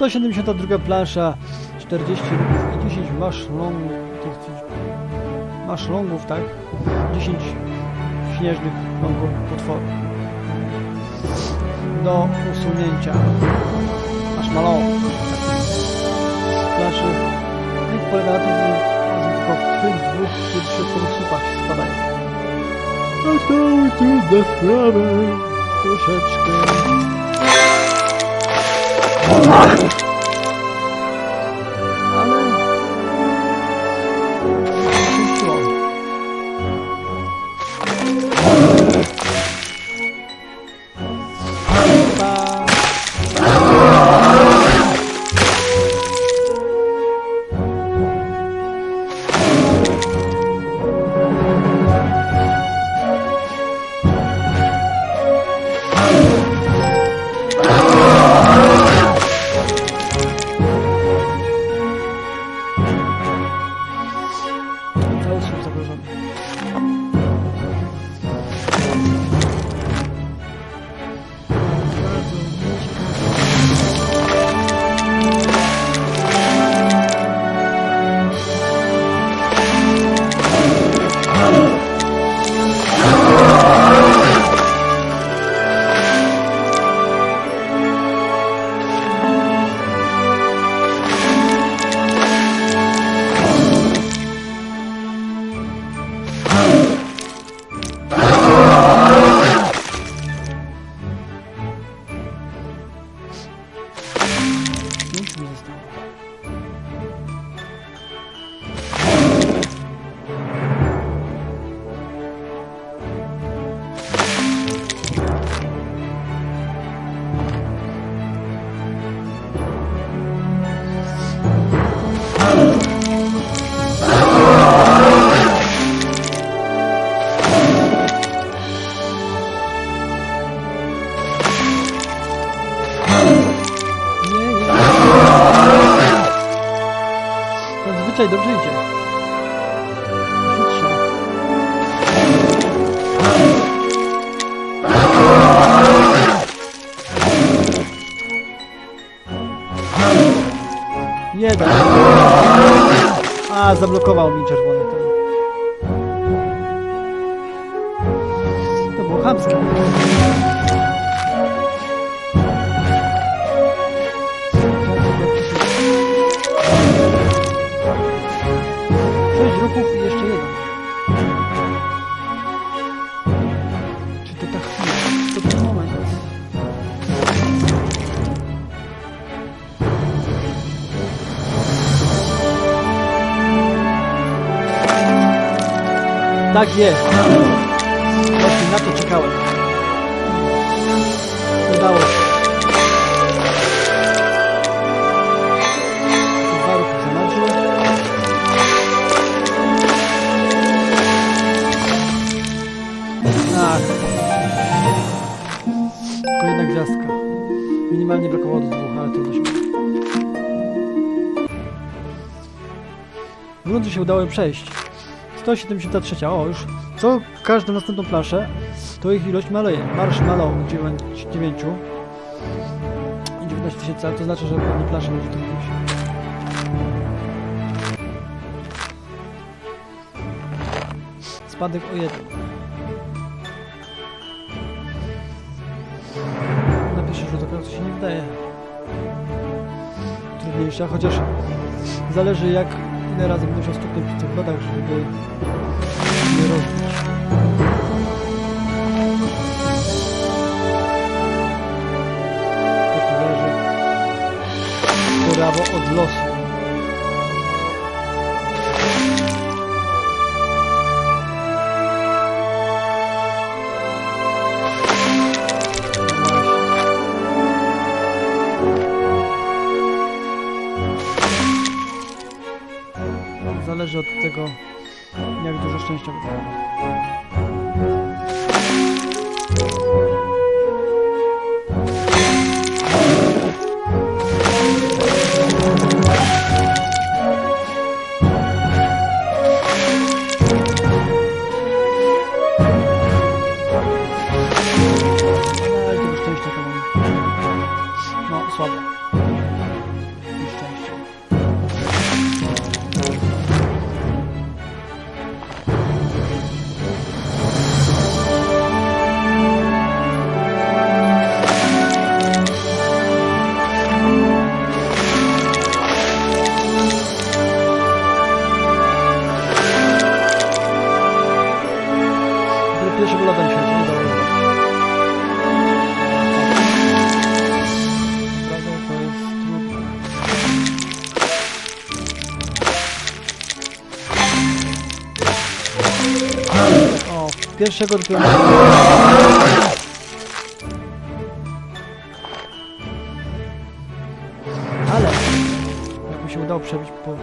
172 plansza, 40 ruchów i 10 maszlongów, maszlongów, tak? 10 śnieżnych longów potworów. Do usunięcia. Maszmalon. Planszy. I polega na tym, że tylko w tych dwóch pierwszych słupach spadają. A cały trudna sprawa. Troszeczkę. Ale... zablokował mi czerwony ten. To było chamskie. Tak jest. Właśnie na to czekałem. Udało się. Ach. Tylko jedna gwiazdka. Minimalnie brakowało do dwóch, ale trudno się. Grunty się udało przejść. 173. O, już co każdą następną planszę, to ich ilość maleje. Marsz malał 9. 9 19 tysięcy, ale to znaczy, że pewnie plansze może to. Spadek o jeden. Na pierwszy rzut oka się nie wydaje trudniejsza, chociaż zależy jak ile razy będę musiał stuknąć w tych wodach, żeby nie rozbić. To zależy prawo od losu. Jak żeby lada mi się nie dało. O, pierwszego dopiero... Ale... jak Jakby się udało przebić po...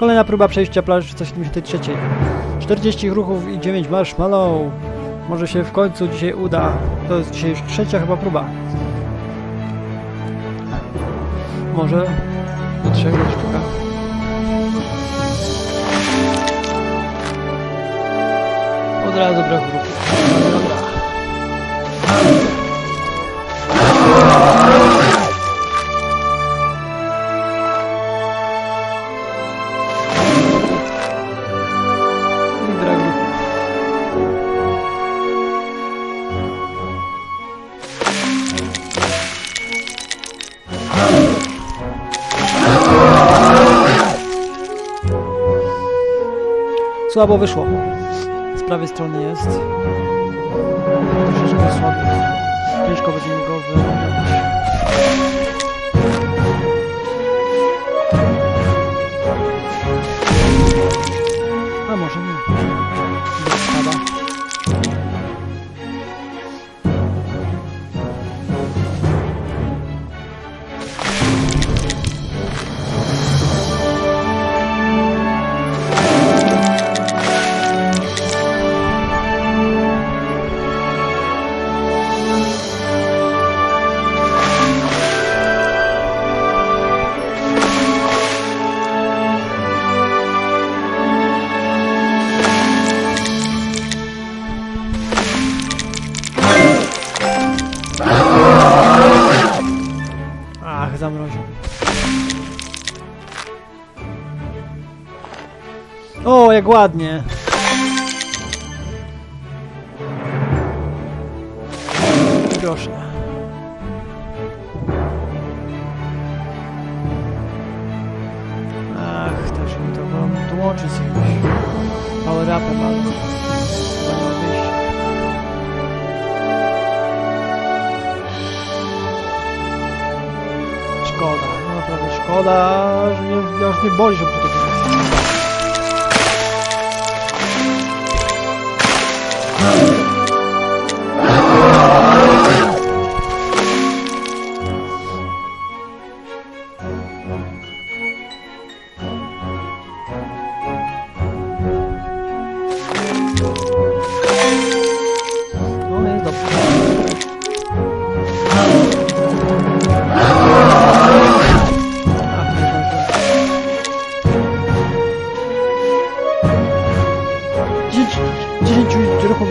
Kolejna próba przejścia plaży 173. 40 ruchów i 9 marshmallow. Może się w końcu dzisiaj uda. To jest dzisiaj już trzecia chyba próba. Może do trzech sztuka. Od razu brak ruchu. Słabo wyszło. Z prawej strony jest. Troszeczkę słabo. Ciężko będzie go wyrobić. O, jak ładnie. Proszę. Ach, też mi to wam dołączyć z jakimś power upem, ale nie. Szkoda, no naprawdę szkoda, że mnie, aż mnie boli, żeby to No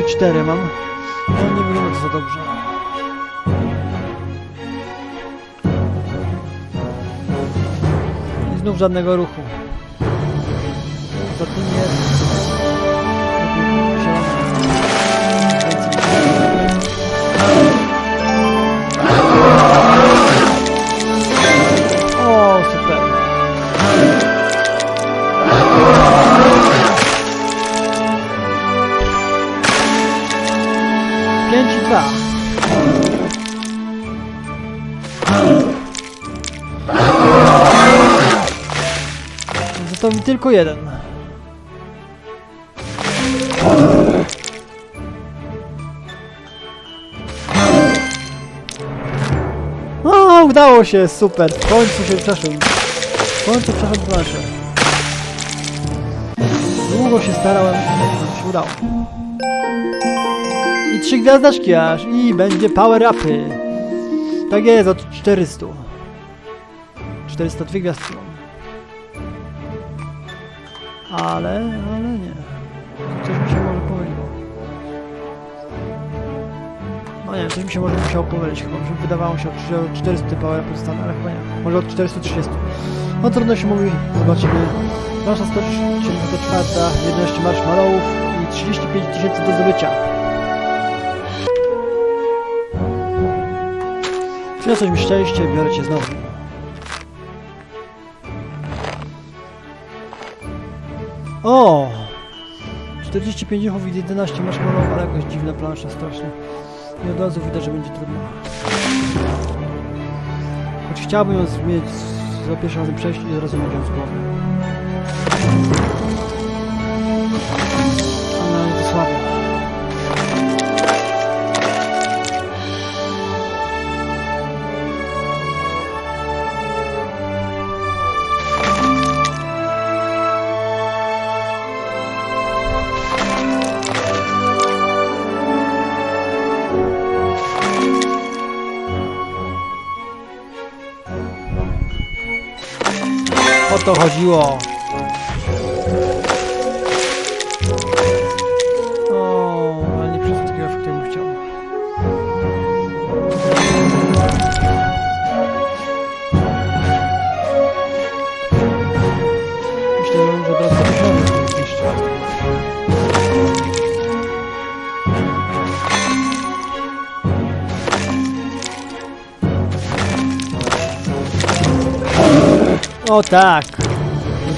10 ruchów i 4 mam. No nie wygląda za dobrze. I znów żadnego ruchu. Ostatni jest... tylko jeden. O, udało się, super. W końcu się przeszedł. W końcu przeszedł planszę. Długo się starałem, ale się udało. I trzy gwiazdaczki aż. I będzie power upy. Tak jest, od 400. 402 gwiazdki. Ale, ale nie. Coś mi się może pomyliło. No nie, coś mi się może musiało pomylić chyba, że wydawało się, od 400 power upy dostanę, ale chyba nie. Może od 430. No trudno się mówi, zobaczymy. Nasza 174, 11 marshmallowów i 35 tysięcy do zdobycia. Przyniosłeś mi szczęście, biorę cię znowu. O! 45 ruchów i 11 masz ale jakoś dziwna plansza strasznie. I od razu widać, że będzie trudno. Choć chciałbym ją zmienić za pierwszym razem przejść i od razu mieć ją z głowy. To chodziło. O, nie że posiadam to jeszcze. O tak!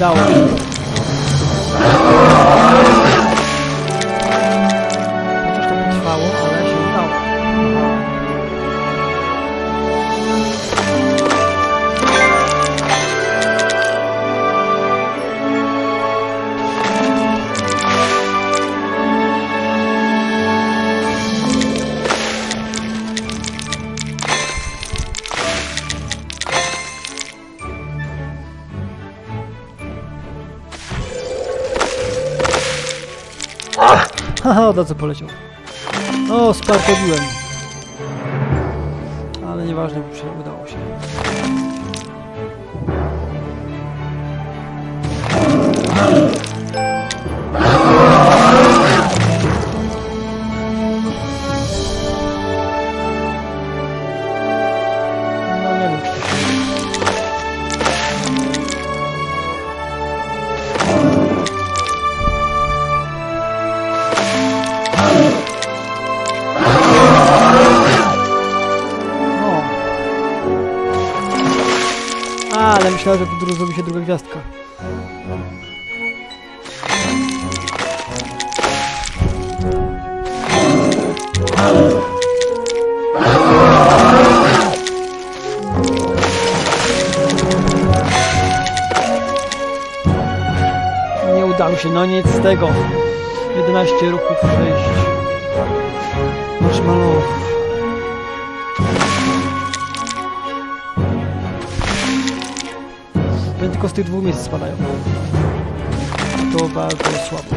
Udało się. Haha, od razu poleciał. O, sparkowiłem. Ale nieważne, bo przy- udało się. No Po drodze zrobi się druga gwiazdka. Nie udało się, no nic z tego. 11 ruchów, 6. Marshmallow. Tylko z tych dwóch miejsc spadają. To bardzo słabo.